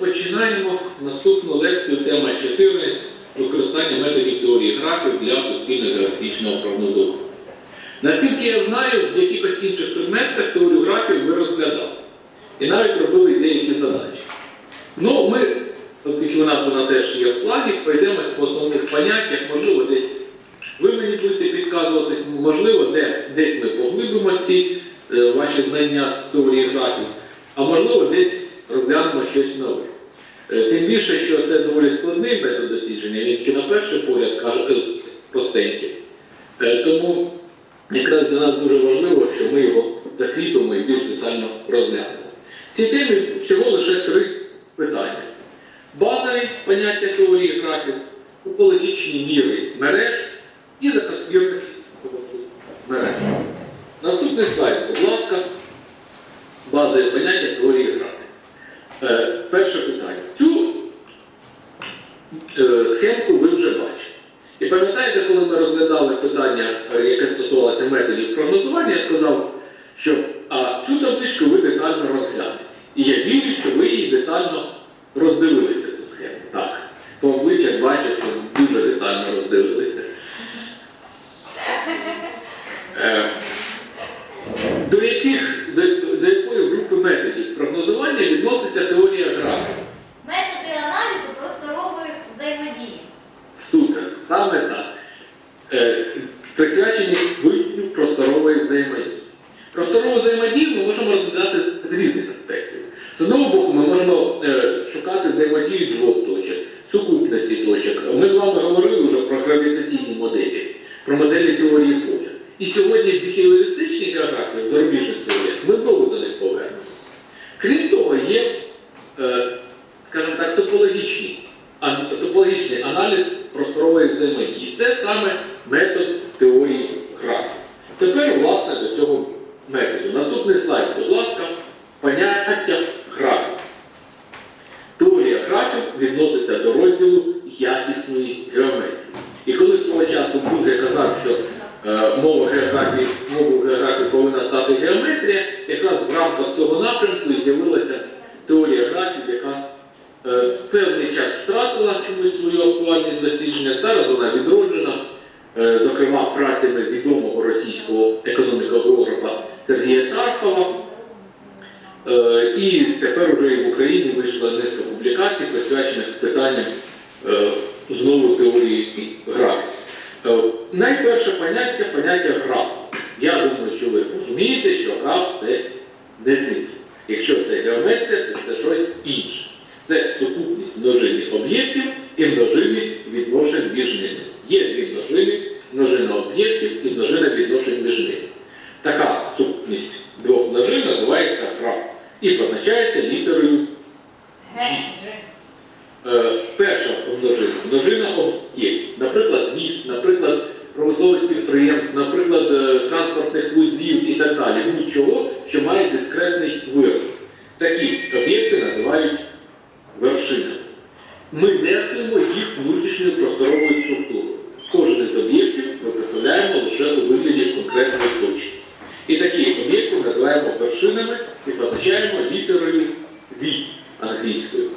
починаємо наступну лекцію тема 14 використання методів теорії графів для суспільно-географічного прогнозування. Наскільки я знаю, в якихось інших предметах теорію графів ви розглядали і навіть робили деякі задачі. Ну, ми, оскільки у нас вона теж є в плані, пройдемось по основних поняттях, можливо, десь ви мені будете підказуватись, можливо, де, десь ми поглибимо ці е, ваші знання з теорії графів, а можливо, десь розглянемо щось нове. Е, Тим більше, що це доволі складний метод дослідження, він на перший погляд каже е, простенький. Е, Тому якраз для нас дуже важливо, що ми його закріпимо і більш детально розглянемо. В цій темі всього лише три питання: базові поняття теорії графів, топологічні міри мереж і закономірності мереж. Наступний слайд, будь ласка, базові поняття теорії графів. Е, перше питання. Цю е, схемку ви вже бачите. І пам'ятаєте, коли ми розглядали питання, е, яке стосувалося методів прогнозування, я сказав, що а цю табличку ви детально розглянете. І я вірю, що ви її детально роздивилися, цю схему. Так, по обличчях бачу, що дуже детально роздивилися. Е, до, яких, до, до якої групи методів прогнозування відноситься теорія графів? Методи аналізу просторової взаємодії. Супер, саме так. Е, присвячені вивченню просторової взаємодії. Просторову взаємодію ми можемо розглядати з різних аспектів. З одного боку, ми можемо е, шукати взаємодію двох точок, сукупності точок. Ми з вами говорили вже про гравітаційні моделі, про моделі теорії поля. І сьогодні в біхевіористичній географії, в зарубіжних теоріях, ми знову до них повернемося. Крім того, є, е, скажімо так, топологічні ан- топологічний аналіз просторової взаємодії. Це саме метод теорії графів. Тепер, власне, до цього методу. Наступний слайд, будь ласка, поняття графів. Теорія графів відноситься до розділу якісної геометрії. І коли свого часу Бунге казав, що е, мова географії, мовою географії повинна стати геометрія, якраз в рамках цього напрямку і з'явилася теорія графів, яка е, певний час втратила чомусь свою актуальність в дослідженнях. Зараз вона відроджена, е, зокрема, працями відомого російського економіко-географа Сергія Тархова. Е, І тепер уже і в Україні вийшла низка публікацій, присвячених питанням е, знову теорії графів. Е, Найперше поняття поняття граф. Я думаю, що ви розумієте, що граф це не тип. Якщо це геометрія, це, це щось інше. Це сукупність множини об'єктів і множини відношень між ними. Є дві множини, множина об'єктів і множина відношень між ними. Така сукупність двох множин називається граф і позначається літерою Г. Е, перша множина множина об'єктів, наприклад, міст, наприклад, промислових підприємств, наприклад, е, транспортних вузлів і так далі, будь-чого, що має дискретний вираз. Такі об'єкти називають вершинами. Ми нехтуємо їх внутрішньою просторовою структурою. Кожен із об'єктів ми представляємо лише у вигляді конкретної точки. І такі об'єкти називаємо вершинами і позначаємо літерою V англійською.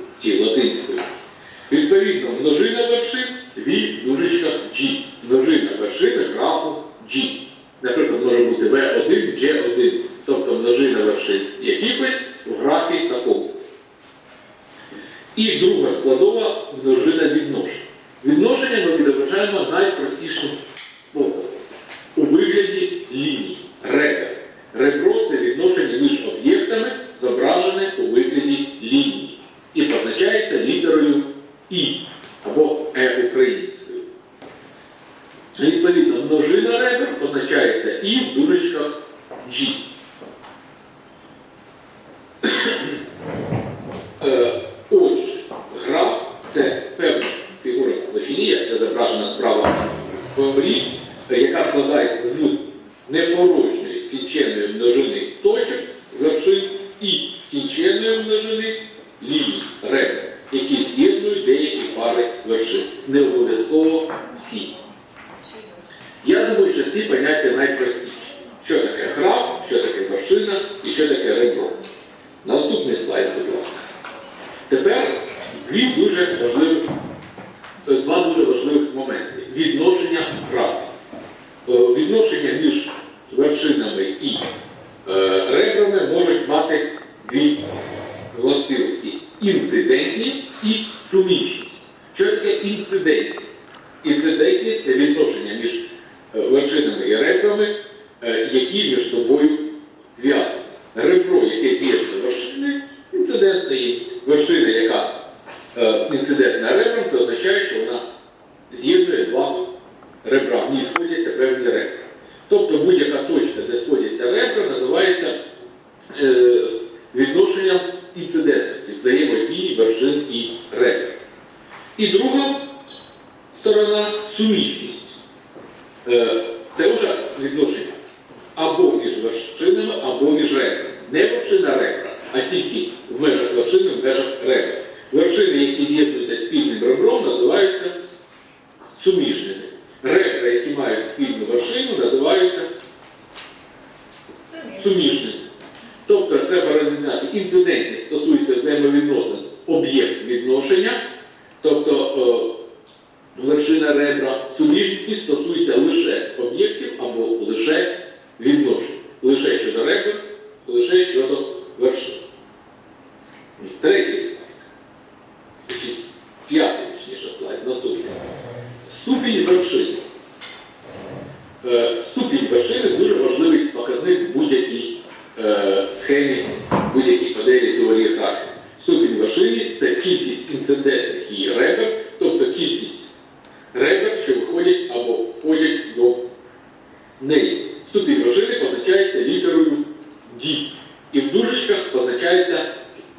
Відповідно, множина вершин в дужечках G. Множина вершини графу G. Наприклад, може бути V1, G1, тобто множина вершин якихось в графі такому. І друга складова множина відношень. Відношення ми відображаємо найпростішим способом у вигляді ліній, ребер. Ребро це відношення між об'єктами, зображене у вигляді лінії, і позначається літерою І або Е українською. Відповідно, множина ребер позначається І в дужечках G. Е, Отже, граф це певна фігура в площині, як це зображена справа в полі, яка складається з непорожньої скінченної множини точок, вершин і скінченної множини ліній ребер, які з'єднують деякі пари вершин. Не обов'язково всі. Я думаю, що ці поняття найпростіші. Що таке граф, що таке вершина і що таке ребро. Наступний слайд, будь ласка. Тепер дві дуже важливі, е, два дуже важливих моменти. Відношення графів. Е, Відношення між вершинами і е, ребрами можуть мати дві властивості: інцидентність і суміжність. Що таке інцидентність? Інцидентність це відношення між е, вершинами і ребрами, е, які між собою зв'язані. Ребро, яке з'єднує вершини інцидентної, вершина, яка е, інцидентна ребрам, це означає, що вона з'єднує два ребра, в ній сходяться певні ребра. Тобто будь-яка точка, де сходяться ребра, називається е, відношенням інцидентності, взаємодії вершин і ребер. І друга сторона суміжність. Е, це вже відношення або між вершинами, або між ребрами. Не вершина ребра, а тільки в межах вершини, в межах ребер. Вершини, які з'єднуються спільним ребром, називаються суміжними. Ребра, які мають спільну вершину, називаються суміжними. Тобто треба розрізняти, інцидентність стосується взаємовідносин об'єкт відношення, тобто е, вершина ребра, суміжність стосується лише об'єктів або лише відношень. Лише щодо ребер, лише щодо вершин. Третій слайд. П'ятий. Ступінь вершини. Е, Ступінь вершини дуже важливий показник в будь-якій е, схемі, будь-якій моделі теорії графіки. Ступінь вершини це кількість інцидентних її ребер, тобто кількість ребер, що виходять або входять до неї. Ступінь вершини позначається літерою D. І в дужечках позначається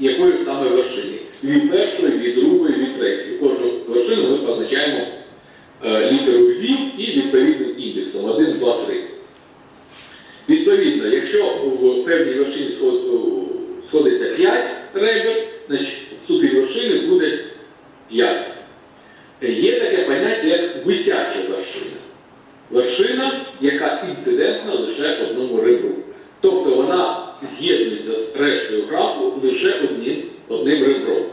якою саме вершини. Від першої, від другої, від третьої. Кожну вершину ми позначаємо е, літерою V і відповідним індексом 1, 2, 3. Відповідно, якщо в певній вершині сход- о, сходиться 5 ребер, значить ступінь вершини буде 5. Є таке поняття, як висяча вершина. Вершина, яка інцидентна лише одному ребру. Тобто вона з'єднується з рештою графу лише одним, ребром.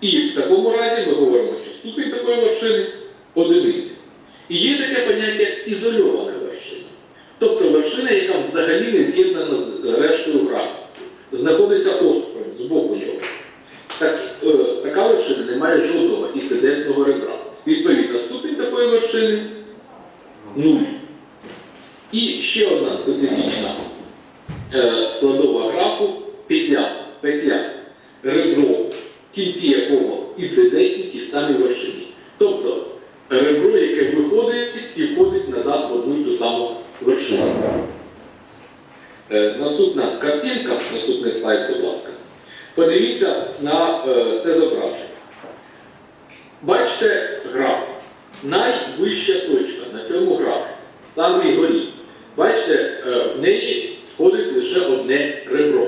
І в такому разі ми говоримо, що ступінь такої вершини одиниця. І є таке поняття ізольована вершина. Тобто вершина, яка взагалі не з'єднана з рештою графу, знаходиться осторонь, з боку нього. Так, е, така вершина не має жодного інцидентного ребра. Відповідно, ступінь такої вершини нуль. І ще одна специфічна е, складова графу петля. Петля. Ребро, в кінці якого і інцидентні ті самі вершини. Тобто ребро, яке виходить і входить назад в одну й ту саму вершину. Е, наступна картинка, наступний слайд, будь ласка. Подивіться на е, це зображення. Бачите граф. Найвища точка на цьому графі, в самій горі. Бачите, е, в неї входить лише одне ребро.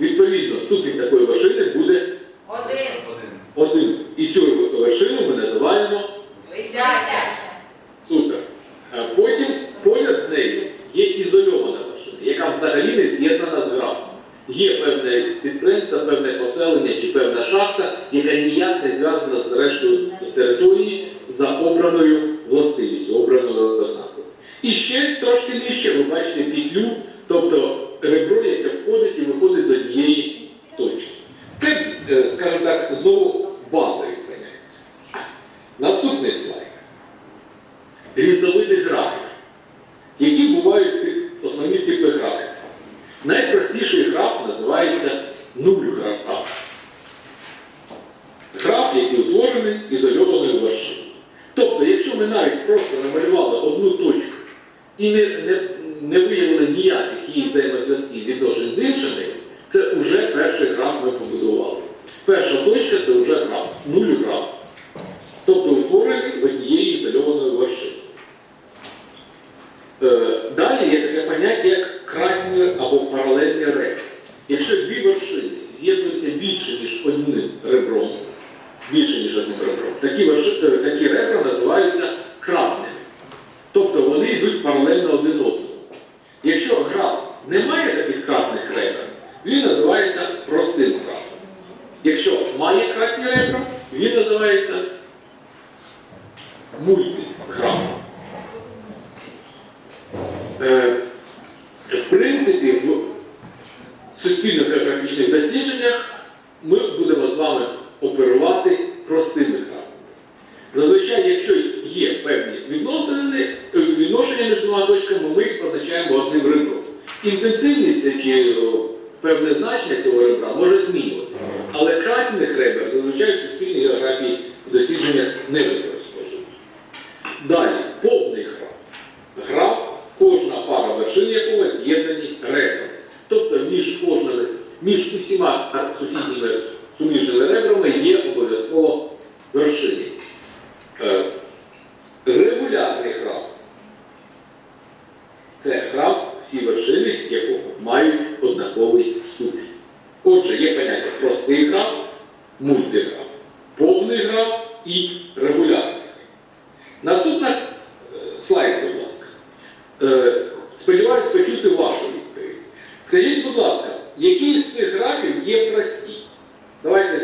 Відповідно, ступінь такої вершини буде Один. один. І цю вершину ми називаємо Висяча. супер. А потім поряд з нею є ізольована вершина, яка взагалі не з'єднана з графом. Є певне підприємство, певне поселення чи певна шахта, яка ніяк не зв'язана з рештою території за обраною властивістю, обраною ознакою. І ще трошки нижче ви бачите петлю, тобто ребро, яке входить і виходить з однієї точки. Це, е, скажімо так, знову базові поняття. Наступний слайд. Різновиди графік. Які бувають ти- основні типи графіки? Найпростіший граф називається нуль граф. Граф, який утворений ізольованою вершиною. Тобто, якщо ми навіть просто намалювали одну точку і не, не, не виявили ніяких її взаємозв'язків відношень з іншими, це вже перший граф ми побудували. Перша точка це вже граф, нуль граф. певні відносини, е, відношення між двома точками, ми їх позначаємо одним ребром. Інтенсивність чи е, певне значення цього ребра може змінюватися. Але кратних ребер зазвичай в суспільній географії дослідження не виникає.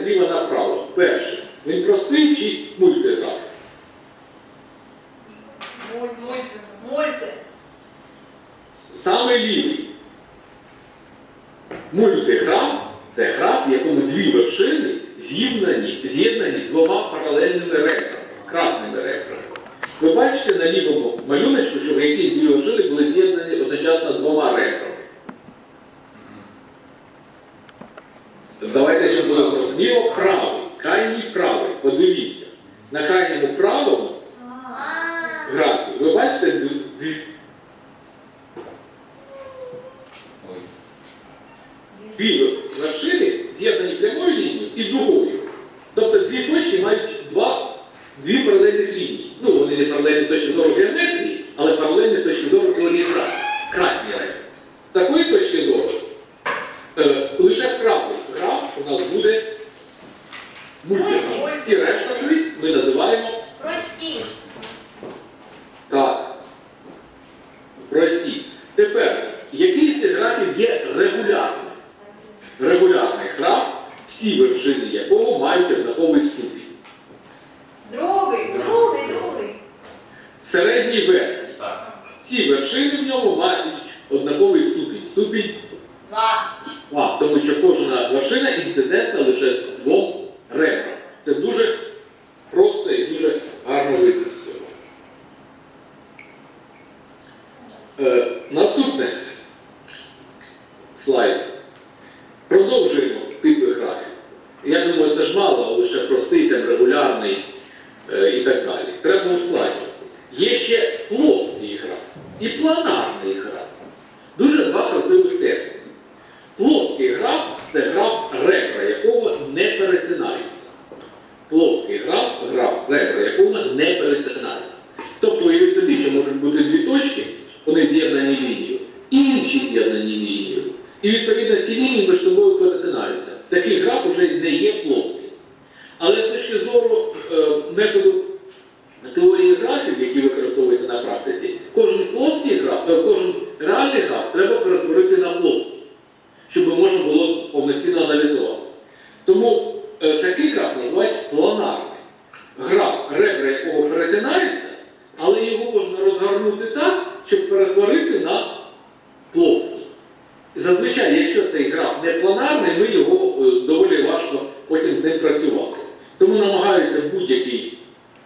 зліва направо. Перше. Він простий чи мультиграф? 你不能打赢雷克。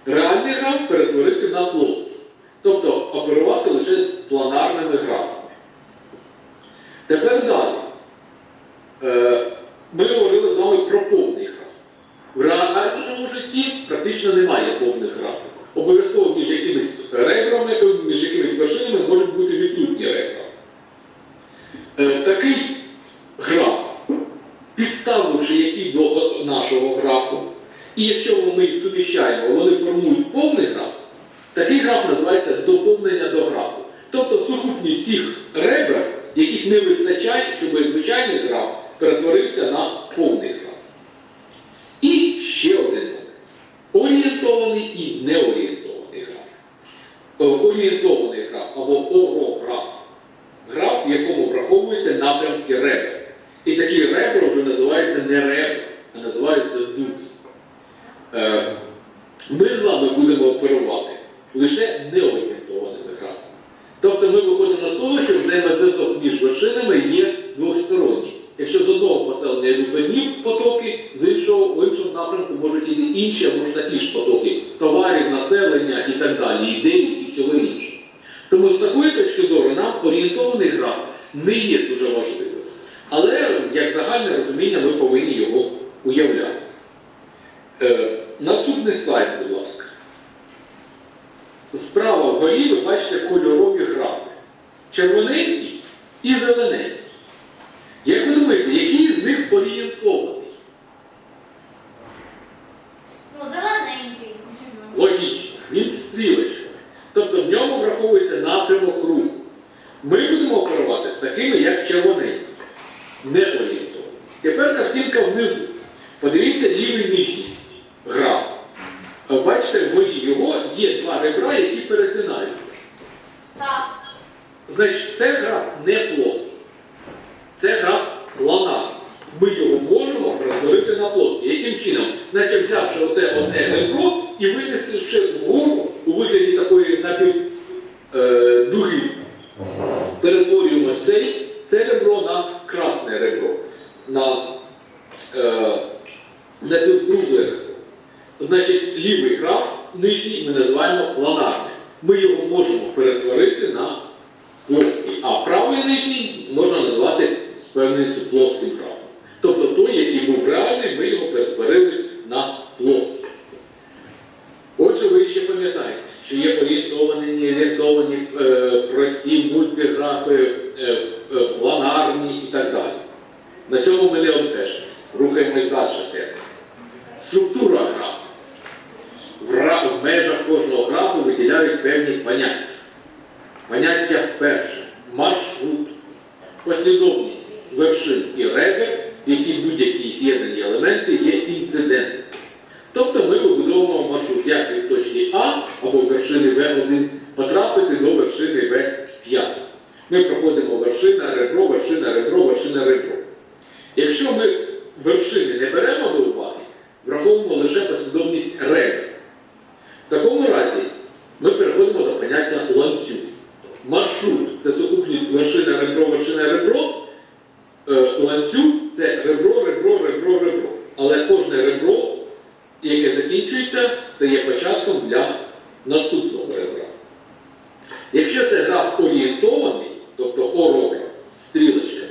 реальний граф перетворити на плоский. Тобто оперувати лише з планарними графами. Тепер далі. не орієнтовані. Тепер картинка внизу. Подивіться лівий нижній. і мультиграфи е, е, планарні і так далі. На цьому ми не початком для наступного ребра. Якщо це граф орієнтований, тобто орограф, стрілочка,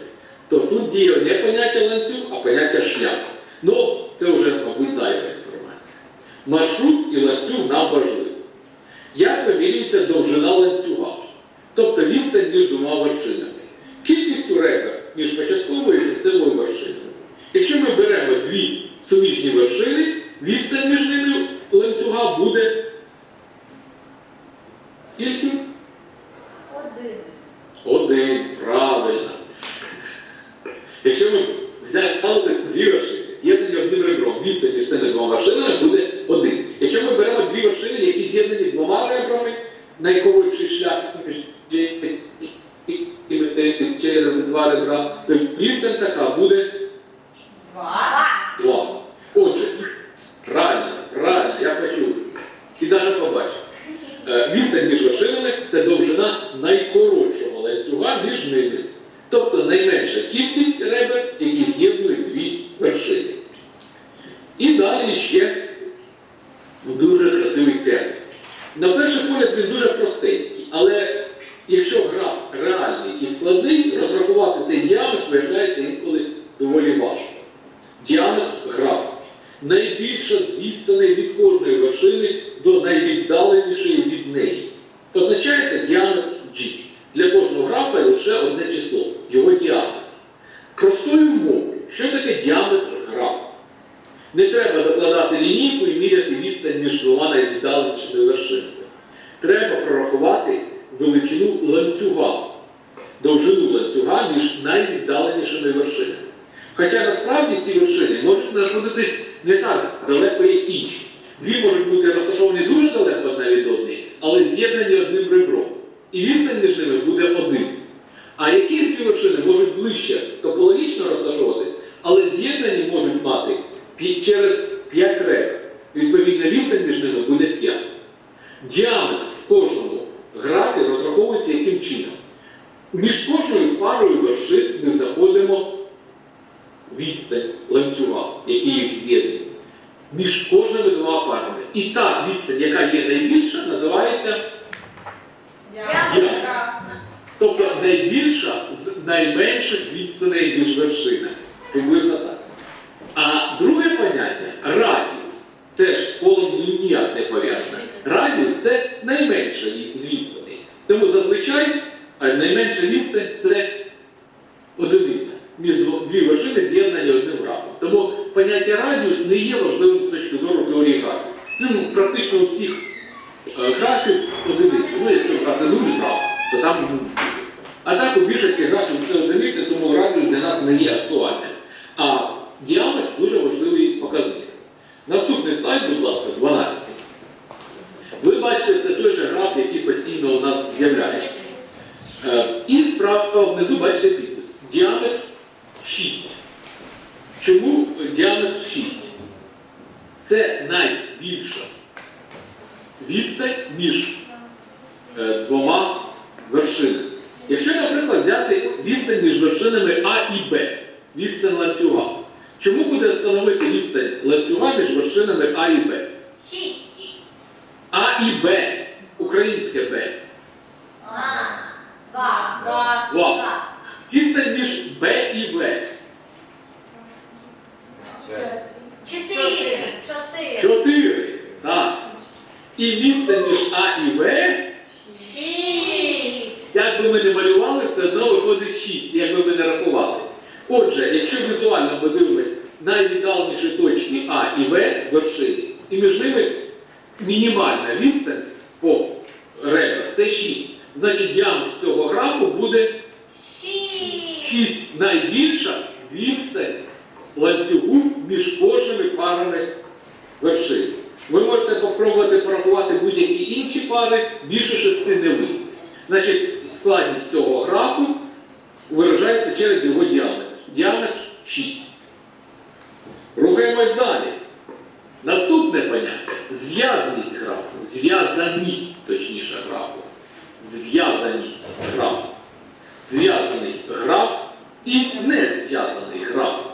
то тут діє не поняття ланцюг, а поняття шлях. Ну, це вже, мабуть, зайва інформація. Маршрут і ланцюг нам важливі. визначеної вершини. Хоча насправді ці вершини можуть знаходитись не так далеко, як інші. Дві можуть бути розташовані дуже далеко одна від одної, але з'єднані одним ребром. І відстань між ними буде один. А якісь дві вершини можуть ближче топологічно розташовуватись, але з'єднані можуть мати через 5 реб. Відповідна відстань між ними буде 5. Діаметр в кожному графі розраховується яким чином. Між кожною парою вершин ми знаходимо відстань ланцюга, який їх з'єднує. Між кожними двома парами. І та відстань, яка є найбільша, називається діагра. Тобто найбільша з найменших відстаней між вершинами. Приблизно так. А друге поняття радіус. Теж з колом ніяк не пов'язане. Радіус це найменша з відстаней. Тому зазвичай е, найменша відстань це одиниця між дві вершини з'єднані одним графом. Тому поняття радіус не є важливим з точки зору теорії графів. Ну, практично у всіх е, графів одиниця. Ну, якщо брати нуль граф, то там нуль. А так у більшості графів це одиниця, тому радіус для нас не є актуальним. А діаметр дуже важливий показник. Наступний слайд, будь ласка, 12. Ви бачите, це той же граф, який постійно у нас з'являється. Е, І справа внизу бачите підпис. Діаметр 6. Чому діаметр 6? Це найбільша відстань між е, двома вершинами. Якщо, наприклад, взяти відстань між вершинами А і Б, відстань ланцюга, чому буде встановити відстань ланцюга між вершинами А і Б? А і Б, українське Б. А. Два. Два. Два. Відстань між Б і В. П'ять. Чотири. Чотири. Чотири. Так. І відстань між А і В, Шість. як би ми не малювали, все одно виходить 6, як би ми не рахували. Отже, якщо візуально ми дивимося найвіддаленіші точки А і В вершини, і між ними мінімальна відстань по ребрах це 6. Значить, діаметр цього буде Шість. 6 найбільша відстань ланцюгу між кожними парами вершин. Ви можете попробувати порахувати будь-які інші пари, більше шести не вийде. Значить, складність цього графу виражається через його діаметр. Діаметр 6. Рухаємось далі. Наступне поняття зв'язаність графу. Зв'язаність, точніше, графу. Зв'язаність графу зв'язаний граф і незв'язаний граф.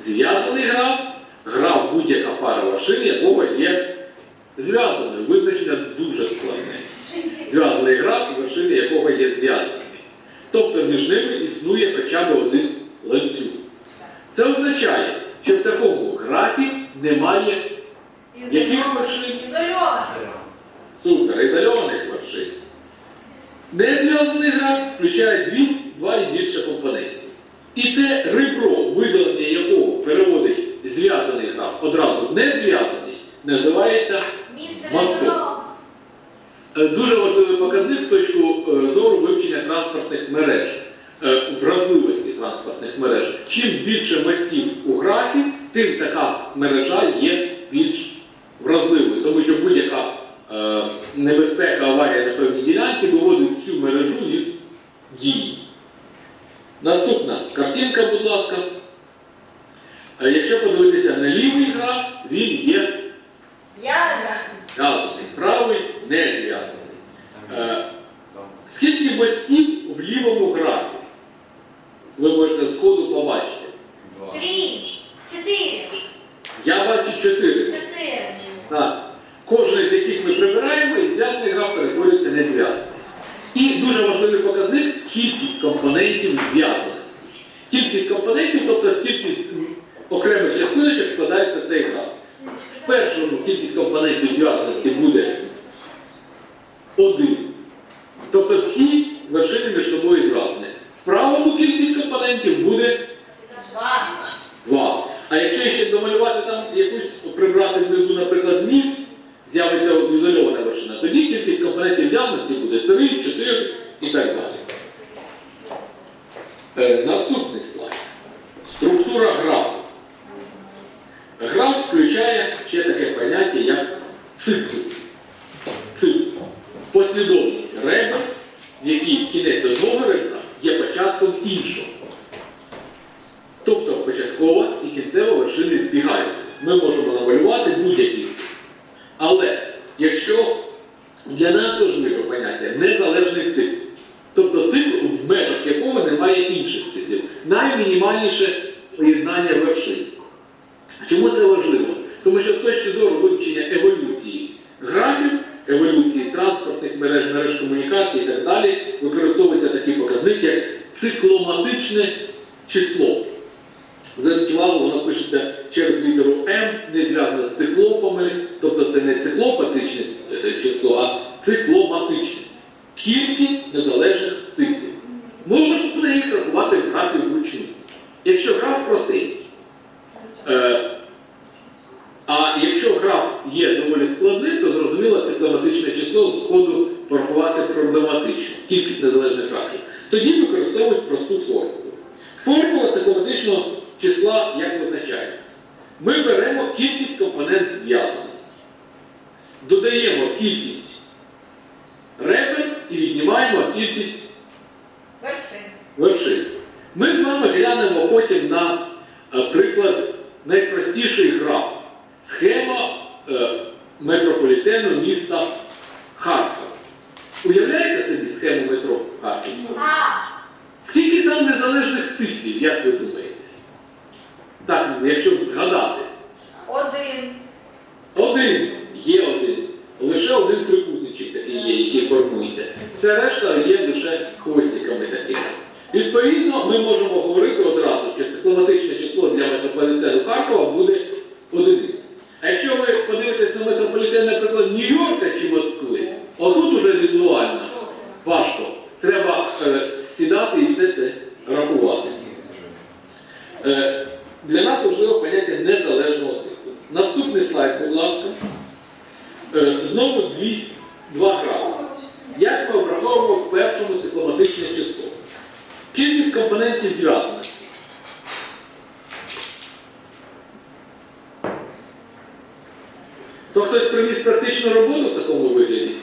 Зв'язаний граф граф будь-яка пара вершин, якого є зв'язаною. Визначення дуже складне. Зв'язаний граф, і вершини якого є зв'язаними. Тобто між ними існує хоча б один ланцюг. Це означає, що в такому графі немає яких вершин? Ізольовано. Супер, ізольованих. Незв'язаний граф включає дві, два і більше компонентів. І те ребро, видалення якого переводить зв'язаний граф одразу в незв'язаний, називається. Іванов. е, дуже важливий показник з точки е, зору вивчення транспортних мереж, е, вразливості транспортних мереж. Чим більше мостів у графі, тим така мережа є більш вразливою, тому що будь-яка небезпека аварія на певній ділянці виводить цю мережу із дії. Наступна картинка, будь ласка. Е, Якщо подивитися на лівий граф, він є Зв'язаний. зв'язаний, правий не зв'язаний. Е, Скільки мостів в лівому графі? Ви можете з ходу побачити. Три. Чотири. Я бачу чотири. Чотири. Так. Кожен з яких ми прибираємо, і зв'язаний граф перетворюється на зв'язаний. І дуже важливий показник кількість компонентів зв'язаності. Кількість компонентів, тобто м, окремих частиночок складається цей граф. В першому кількість компонентів зв'язаності буде один. Тобто всі вершини між собою зв'язані. В правому кількість компонентів буде Два. 2. А якщо ще домалювати там якусь прибрати внизу, наприклад, міст, з'явиться ізольована вершина, тоді кількість компонентів зв'язаності буде 3, 4 і так далі. Е, наступний слайд. Структура графу. Граф включає ще таке поняття, як. Цикл. транспортних мереж, мереж комунікацій і так далі, використовуються такі показники, як цикломатичне число. Завітілаво воно пишеться через літеру М, не зв'язане з циклопами, тобто це не циклопатичне е, число, а цикломатичне. Кількість. найпростіший граф схема е, метрополітену міста Харкова. Уявляєте собі схему метро Харкова? Скільки там незалежних циклів, як ви думаєте? Так, якщо згадати. Один. Один. Є один. Лише один трикутничок такий є, який формується. Все решта є лише хвостиками такими. Відповідно, ми можемо говорити одразу, що цикломатичне число для метрополітену Харкова буде одиниця. А якщо ви подивитесь на метрополітен, наприклад, Нью-Йорка чи Москви, отут уже візуально важко. зв'язано з. То хтось приніс практичну роботу в такому вигляді?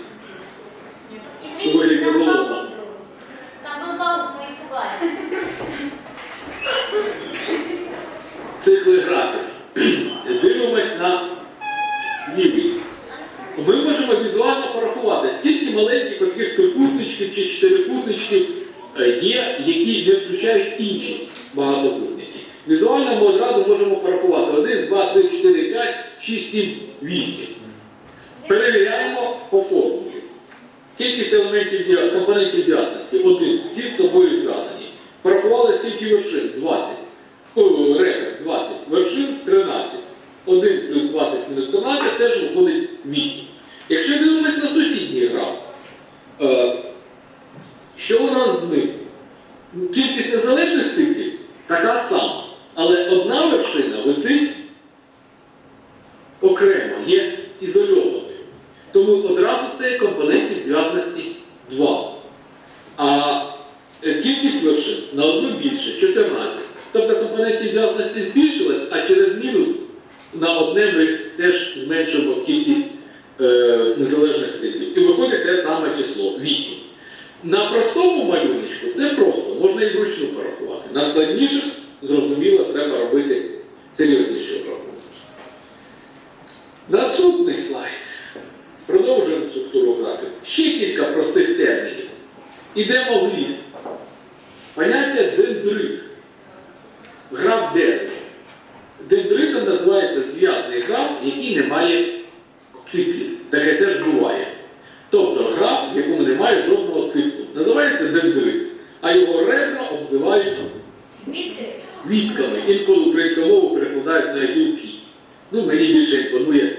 Що у нас з ним? Таке теж буває. Тобто граф, в якому немає жодного циклу, називається дендрит, а його ребра обзивають вітками. Інколи українську мову перекладають на гілки. Ну, Мені більше імпонує